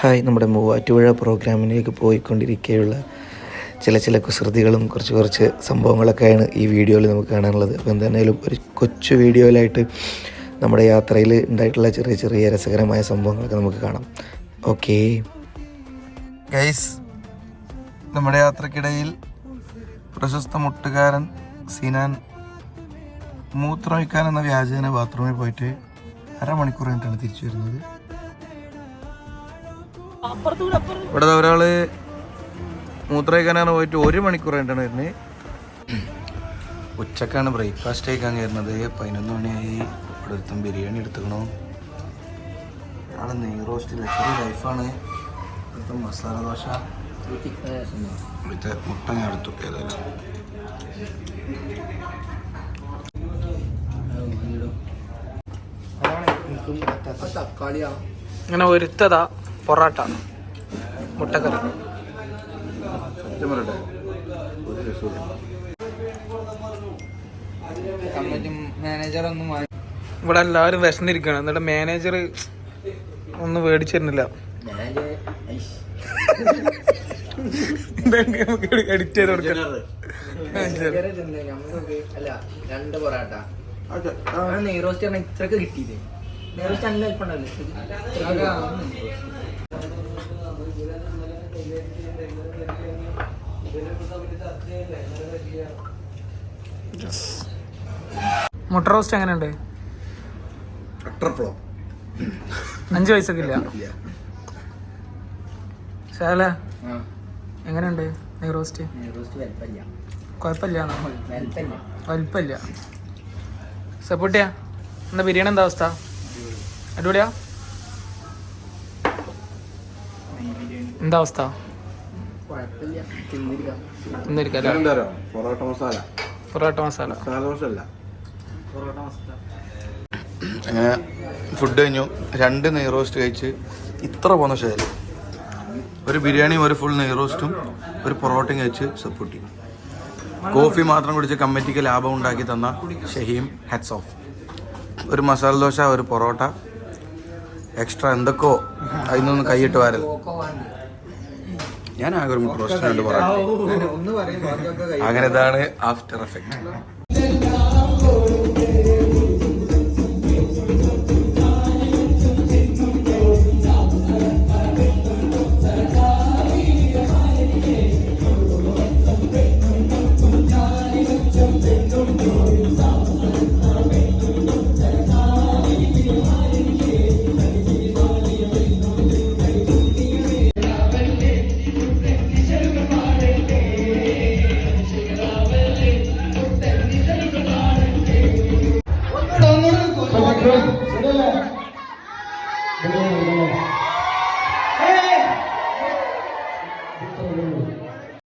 Hi നമ്മുടെ മൂവാറ്റുപുഴ പ്രോഗ്രാമിലേക്ക് പോയിക്കൊണ്ടിരിക്കെയുള്ള ചില ചില കുസൃതികളും കുറച്ച് കുറച്ച് സംഭവങ്ങളൊക്കെയാണ് ഈ വീഡിയോയിൽ നമുക്ക് കാണാനുള്ളത്. അപ്പോൾ എന്തായാലും ഒരു കൊച്ചു വീഡിയോയിലായിട്ട് നമ്മുടെ യാത്രയിൽ ഉണ്ടായിട്ടുള്ള ചെറിയ ചെറിയ രസകരമായ സംഭവങ്ങളൊക്കെ നമുക്ക് കാണാം. ഓക്കെ. ഗൈസ് നമ്മുടെ യാത്രക്കിടയിൽ പ്രശസ്ത മുട്ടുകാരൻ സിനാൻ മൂത്രമൊഴിക്കാൻ എന്ന വ്യാജേന ബാത്റൂമിൽ പോയിട്ട് അരമണിക്കൂർ കഴിഞ്ഞിട്ടാണ് തിരിച്ചു വരുന്നത്. ഇവിടെ ഒരാൾ മൂത്രയ്ക്കാനാണ് പോയിട്ട് ഒരു മണിക്കൂർ കഴിഞ്ഞിട്ടാണ് വരുന്നത് ഉച്ചക്കാണ് ബ്രേക്ക്ഫാസ്റ്റ് കഴിക്കാൻ കയറുന്നത്. പതിനൊന്ന് മണിയായി. ഇവിടെ ഒരുത്തും ബിരിയാണി എടുത്തുക്കണോ. ആൾ നെയ് റോസ്റ്റ് ലക്ഷറി ലൈഫാണ്. ഇപ്പം മസാല ദോശ. ഇവിടുത്തെ മുട്ട ഞാൻ എടുത്തു. ഏതായാലും. ഇങ്ങനെ ഒരുത്തതാ. പൊറാട്ട മുട്ടക്കറി. സത്യം പറയട്ടെ. ഇവിടെ എല്ലാവരും വിശന്നിരിക്കുകയാണ്. എന്നിട്ട് മാനേജർ ഒന്നും മേടിച്ചിരുന്നില്ല. നമുക്ക് എഡിറ്റ് ചെയ്ത് കൊടുക്കാം? അല്ല രണ്ട് പൊറാട്ട. നെയ്റോസ്റ്റ് പറഞ്ഞ ഇത്രക്ക് കിട്ടിയില്ലേ അല്പണ്ടല്ലേ മുട്ട റോസ്റ്റ് എങ്ങനെയുണ്ട്? അഞ്ചു വയസ്സൊക്കെ ഇല്ല. ശാല എങ്ങനെയുണ്ട് നെയ് റോസ്റ്റ് കുഴപ്പമില്ല വലിപ്പമില്ല. സപ്പോട്ടിയാ എന്താ ബിരിയാണി എന്താ അവസ്ഥ? അടിപൊളിയാ? എന്താ അവസ്ഥ പൊറോട്ട മസാല. പൊറോട്ട മസാല. മസാല അല്ല പൊറോട്ട മസാല. അങ്ങനെ ഫുഡ് കഴിഞ്ഞു. രണ്ട് നെയ് റോസ്റ്റ് കഴിച്ച് ഇത്ര പോന്ന ശൈലി. ഒരു ബിരിയാണിയും ഒരു ഫുൾ നെയ് റോസ്റ്റും ഒരു പൊറോട്ടയും കഴിച്ച് സപ്പോർട്ടി കോഫി മാത്രം കുടിച്ച് കമ്മിറ്റിക്ക് ലാഭം ഉണ്ടാക്കി തന്ന ഷഹീം ഹെഡ്സ് ഓഫ് ഒരു മസാല ദോശ ഒരു പൊറോട്ട എക്സ്ട്രാ എന്തൊക്കെയോ അതിനൊന്ന് കൈയിട്ട് വരൽ. ഞാൻ ആകെ ഒരു മുട്ട റോസ്റ്റ് രണ്ട് പറയും അങ്ങനെ ഇതാണ് ആഫ്റ്റർ എഫക്റ്റ് Thank.